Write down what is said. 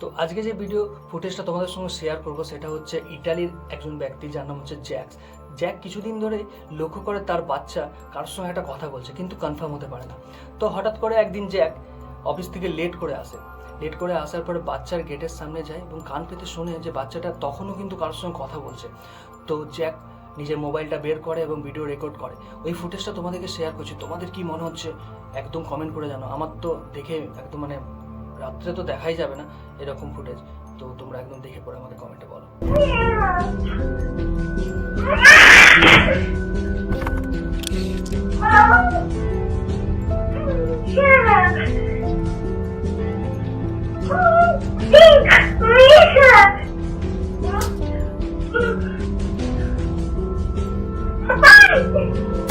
তো আজকে যে ভিডিও ফুটেজটা তোমাদের সঙ্গে শেয়ার করব, সেটা হচ্ছে ইটালির একজন ব্যক্তি, যার নাম হচ্ছে জ্যাক্স। জ্যাক কিছুদিন ধরে লক্ষ্য করে তার বাচ্চা কারোর সঙ্গে একটা কথা বলছে, কিন্তু কনফার্ম হতে পারে না। তো হঠাৎ করে একদিন জ্যাক অফিস থেকে লেট করে আসে। লেট করে আসার পরে বাচ্চার গেটের সামনে যায় এবং কান পেতে শোনে যে বাচ্চাটা তখনও কিন্তু কারোর সঙ্গে কথা বলছে। তো জ্যাক নিজের মোবাইলটা বের করে এবং ভিডিও রেকর্ড করে। ওই ফুটেজটা তোমাদেরকে শেয়ার করছি। তোমাদের কি মনে হচ্ছে? একদম কমেন্ট করে জানো আমার তো দেখে একদম মানে রাত্রে তো দেখাই যাবে না এরকম ফুটেজ তো তোমরা একদম দেখে পড়ে আমাকে কমেন্টে বলো Bye.